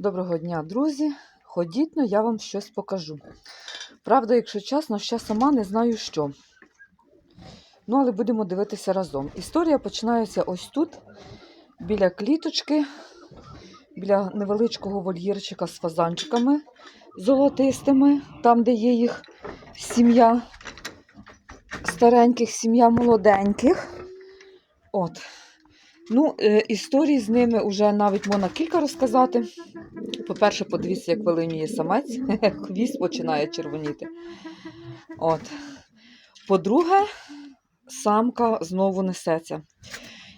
Доброго дня, друзі! Ходіть, ну я вам щось покажу. Правда, якщо чесно, ще сама не знаю що. Ну, але будемо дивитися разом. Історія починається ось тут, біля кліточки, біля невеличкого вольєрчика з фазанчиками золотистими, там, де є їх сім'я стареньких, сім'я молоденьких. От. Ну, е, історії з ними вже навіть можна кілька розказати. По-перше, подивіться, як вилинює самець, хвіст починає червоніти. От. По-друге, самка знову несеться.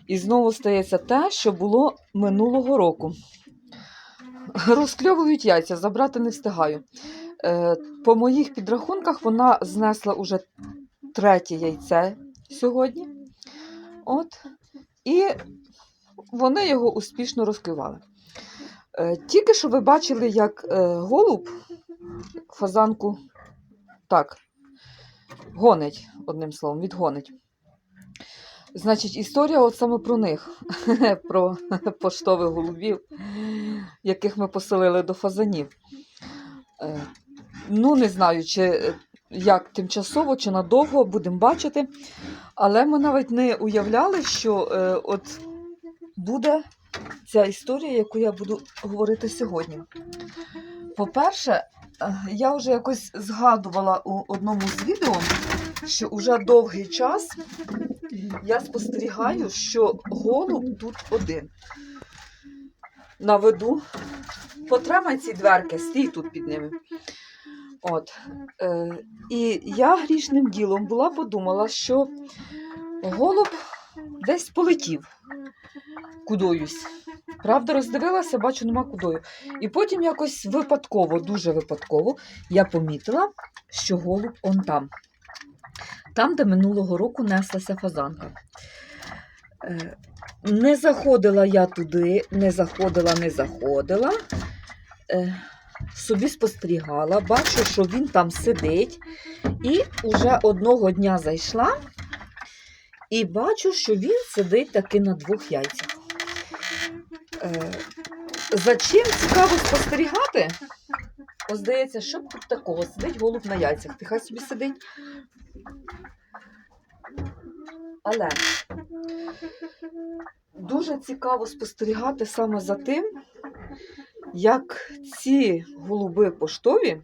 І знову стається те, що було минулого року. Розкльовують яйця, забрати не встигаю. Е, по моїх підрахунках вона знесла уже третє яйце сьогодні. От. І вони його успішно розклювали. Е, Тільки що ви бачили, як е, голуб фазанку так, гонить, одним словом, відгонить. Значить, історія от саме про них, про поштових голубів, яких ми поселили до фазанів. Е, Ну, не знаю, чи як тимчасово, чи надовго будемо бачити. Але ми навіть не уявляли, що от буде ця історія, яку я буду говорити сьогодні. По-перше, е, я вже якось згадувала у одному з відео, що вже довгий час я спостерігаю, що голуб тут один. Наведу. Потримай ці дверки, стій тут під ними. От. Е, і я грішним ділом була подумала, що голуб десь полетів кудоюсь. Правда, роздивилася, бачу, нема кудою. І потім якось випадково, дуже випадково, я помітила, що голуб он там. Там, де минулого року неслася фазанка. Е, Не заходила я туди, не заходила, не заходила. Е, Собі спостерігала, бачу, що він там сидить. І вже одного дня зайшла і бачу, що він сидить таки на двох яйцях. Е, За чим цікаво спостерігати? Ось здається, що б тут такого? Сидить голуб на яйцях. Ти хай собі сидить. Але дуже цікаво спостерігати саме за тим, як ці голуби поштові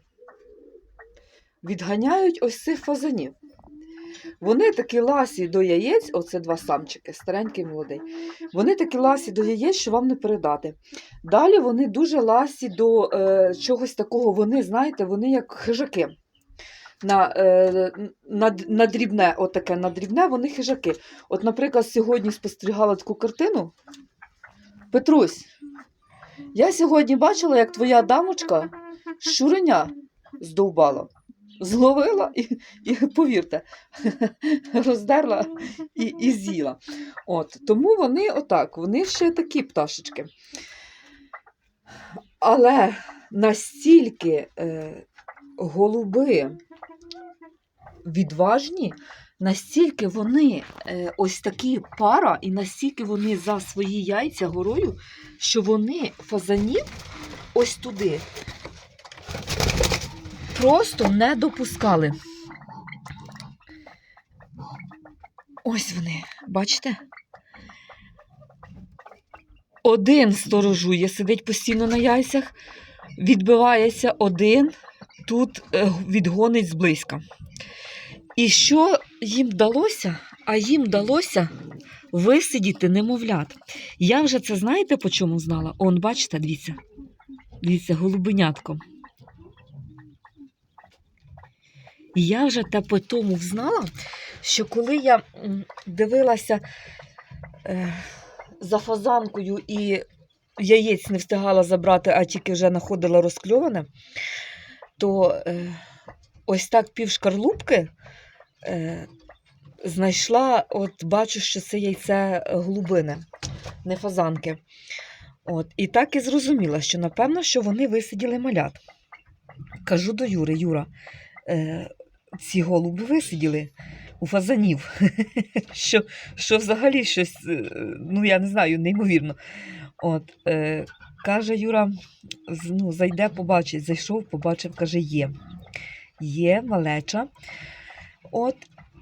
відганяють ось цих фазанів. Вони такі ласі до яєць, оце два самчики, старенький молодий. Вони такі ласі до яєць, що вам не передати. Далі вони дуже ласі до е, чогось такого, вони, знаєте, вони як хижаки. На, е, на, на дрібне, отаке, на дрібне вони хижаки. От, наприклад, сьогодні спостерігала таку картину. Петрусь, я сьогодні бачила, як твоя дамочка щуреня здовбала. Зловила і, і повірте, роздерла і, і з'їла. От, тому вони отак, вони ще такі пташечки. Але настільки е, голуби відважні, настільки вони е, ось такі пара, і настільки вони за свої яйця горою, що вони фазанів ось туди просто не допускали. Ось вони, бачите? Один сторожує, сидить постійно на яйцях, відбивається один, тут е, відгонить зблизька. І що їм вдалося? А їм вдалося висидіти немовлят. Я вже це знаєте по чому знала? Он, бачите, дивіться, дивіться, голубенятко. І я вже те по тому взнала, що коли я дивилася е, за фазанкою і яєць не встигала забрати, а тільки вже знаходила розкльоване, то е, ось так пів шкарлупки е, знайшла, от бачу, що це яйце голубине, не фазанки. От, і так і зрозуміла, що напевно, що вони висиділи малят. Кажу до Юри, Юра, ці голуби висиділи у фазанів, що, що взагалі щось, е, ну я не знаю, неймовірно. От, е, каже Юра, ну, зайде, побачить. Зайшов, побачив, каже, є. Є малеча. От.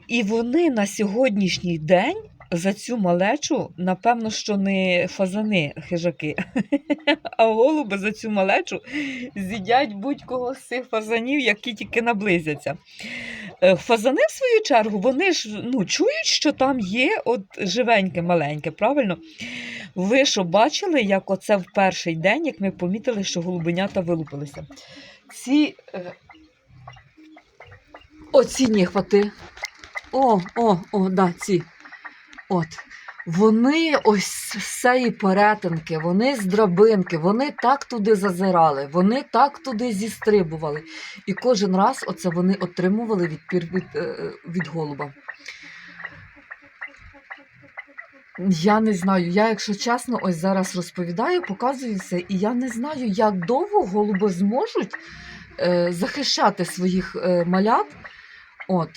І вони на сьогоднішній день за цю малечу, напевно, що не фазани хижаки, а голуби за цю малечу з'їдять будь-кого з цих фазанів, які тільки наблизяться. Е, Фазани, в свою чергу, вони ж ну, чують, що там є от живеньке, маленьке, правильно? Ви що бачили, як оце в перший день, як ми помітили, що голубенята вилупилися? Ці. Е... Оці ніхвати. О, о, о, да, ці. От. Вони ось з цієї перетинки, вони з драбинки, вони так туди зазирали, вони так туди зістрибували. І кожен раз оце вони отримували відпір від, е, від голуба. Я не знаю. Я, якщо чесно, ось зараз розповідаю, показую все, і я не знаю, як довго голуби зможуть е, захищати своїх е, малят. От.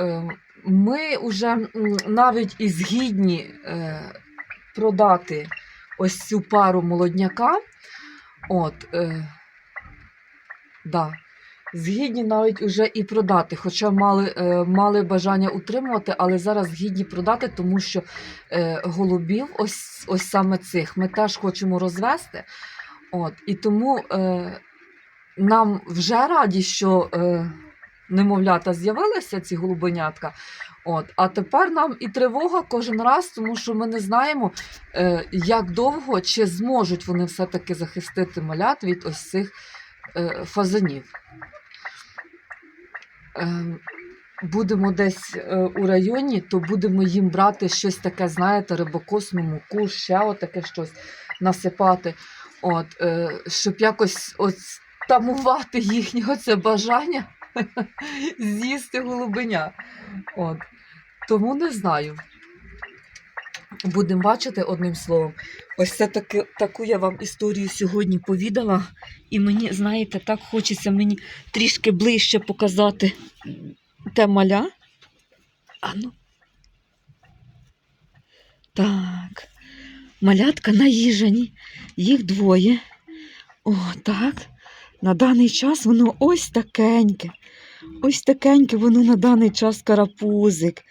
Е, ми вже навіть і згідні е, продати ось цю пару молодняка. От, е, да. Згідні навіть уже і продати, хоча мали, е, мали бажання утримувати, але зараз згідні продати, тому що е, голубів, ось, ось саме цих, ми теж хочемо розвести. От, і тому е, нам вже раді, що е, немовлята з'явилися, ці голубенятка. От, а тепер нам і тривога кожен раз, тому що ми не знаємо, е, як довго чи зможуть вони все-таки захистити малят від ось цих е, фазанів. Е, будемо десь е, у районі, то будемо їм брати щось таке, знаєте, рибокосну муку, ще отаке щось насипати. От, е, щоб якось от тамувати їхнє оце бажання з'їсти голубеня. От. Тому не знаю. Будемо бачити одним словом. Ось це таки, таку я вам історію сьогодні повідала. І мені, знаєте, так хочеться мені трішки ближче показати те маля. Ану. Так. Малятка наїжені. Їх двоє. О, так. На даний час воно ось такеньке. Ось такеньке воно на даний час карапузик.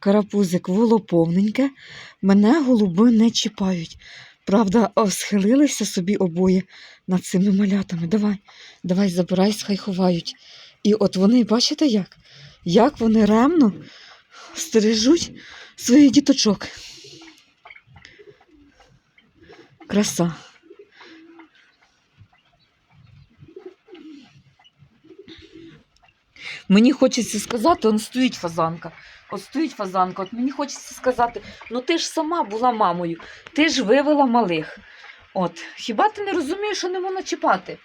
Карапузик волоповненьке. Мене голуби не чіпають. Правда, схилилися собі обоє над цими малятами. Давай, давай, забирай, хай ховають. І от вони, бачите як? Як вони ремно стережуть своїх діточок. Краса. Мені хочеться сказати, он стоїть фазанка. От стоїть фазанка, от мені хочеться сказати, ну ти ж сама була мамою, ти ж вивела малих. От, хіба ти не розумієш, що не можна чіпати?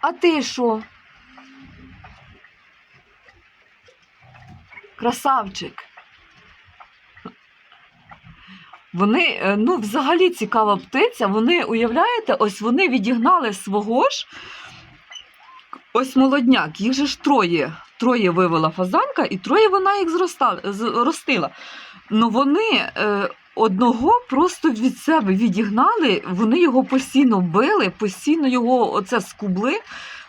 А ти що? Красавчик. Вони, е, ну, взагалі цікава птиця. Вони, уявляєте, ось вони відігнали свого ж. Ось молодняк, їх же ж троє. Троє вивела фазанка, і троє вона їх зростала, зростила. Ну вони е, одного просто від себе відігнали, вони його постійно били, постійно його оце скубли.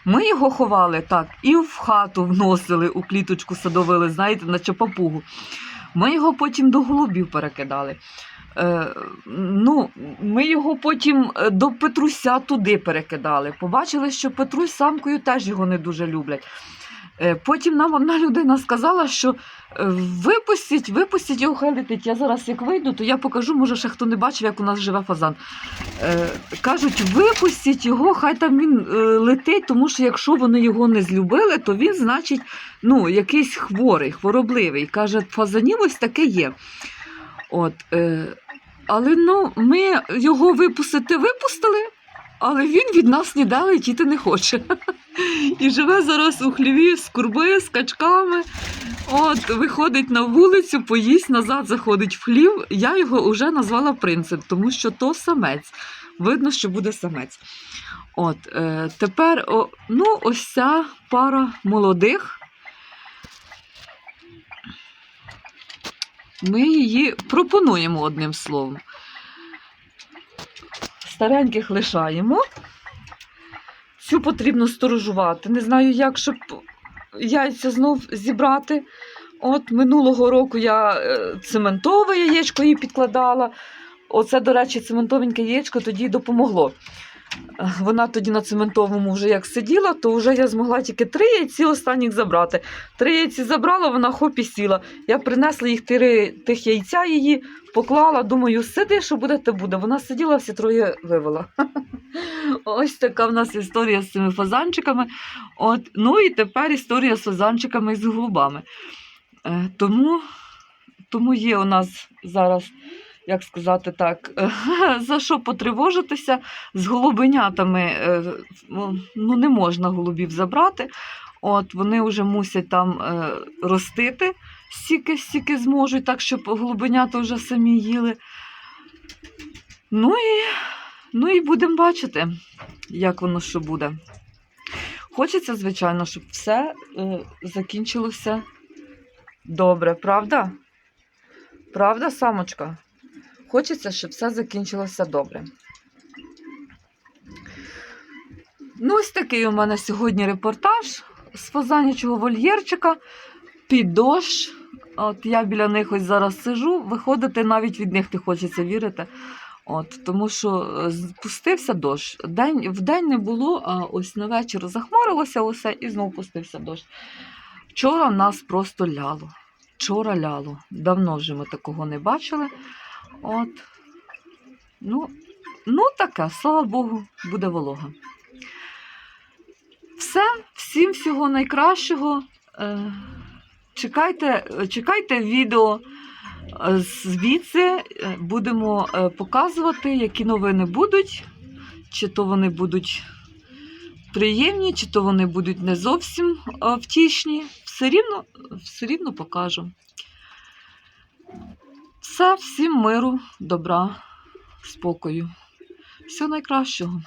Ми його ховали так і в хату вносили, у кліточку садовили, знаєте, на чапапугу. Ми його потім до голубів перекидали. Е, ну, Ми його потім е, до Петруся туди перекидали. Побачили, що Петрусь самкою теж його не дуже люблять. Е, Потім нам одна людина сказала, що випустіть, випустіть його, хай летить. Я зараз як вийду, то я покажу, може, ще хто не бачив, як у нас живе фазан. Кажуть, випустіть його, хай там він летить, тому що якщо вони його не злюбили, то він, значить, ну, якийсь хворий, хворобливий. Каже, фазанів ось таке є. От, е, але ну, ми його випустити випустили, але він від нас ніде летіти не хоче. І живе зараз у хліві з курби, з качками. От, виходить на вулицю, поїсть, назад заходить в хлів. Я його вже назвала принцип, тому що то самець. Видно, що буде самець. От, е, тепер, о, ну, ось ця пара молодих. Ми її пропонуємо одним словом. Стареньких лишаємо. Цю потрібно сторожувати. Не знаю, як, щоб яйця знов зібрати. От минулого року я е, цементове яєчко їй підкладала. Оце, до речі, цементовеньке яєчко тоді допомогло. Вона тоді на цементовому вже як сиділа, то вже я змогла тільки три яйці останніх забрати. Три яйці забрала, вона хоп і сіла. Я принесла їх три тих яйця її, поклала, думаю, сиди, що буде, те буде. Вона сиділа, всі троє вивела. Ось така в нас історія з цими фазанчиками. От, ну і тепер історія з фазанчиками і з голубами. Е, тому, тому є у нас зараз, як сказати так, за що потривожитися з голубенятами. е, Ну, не можна голубів забрати. От, вони вже мусять там е, ростити стільки, стільки зможуть, так, щоб голубенята вже самі їли. Ну і, ну і будемо бачити, як воно що буде. Хочеться, звичайно, щоб все е, закінчилося добре, правда? Правда, самочка? Хочеться, щоб все закінчилося добре. Ну, ось такий у мене сьогодні репортаж з фазанячого вольєрчика під дощ. От я біля них ось зараз сижу, виходити навіть від них не хочеться вірити. От, тому що е, спустився дощ. День, вдень не було, а ось на вечір захмарилося усе і знову пустився дощ. Вчора нас просто ляло. Вчора ляло. Давно вже ми такого не бачили. От. Ну, ну таке, слава Богу, буде волога. Все, всім всього найкращого. Е, Чекайте, чекайте відео е, звідси. Е, Будемо показувати, які новини будуть. Чи то вони будуть приємні, чи то вони будуть не зовсім втішні. Все рівно, все рівно покажу. Все, всім миру, добра, спокою. Всього найкращого.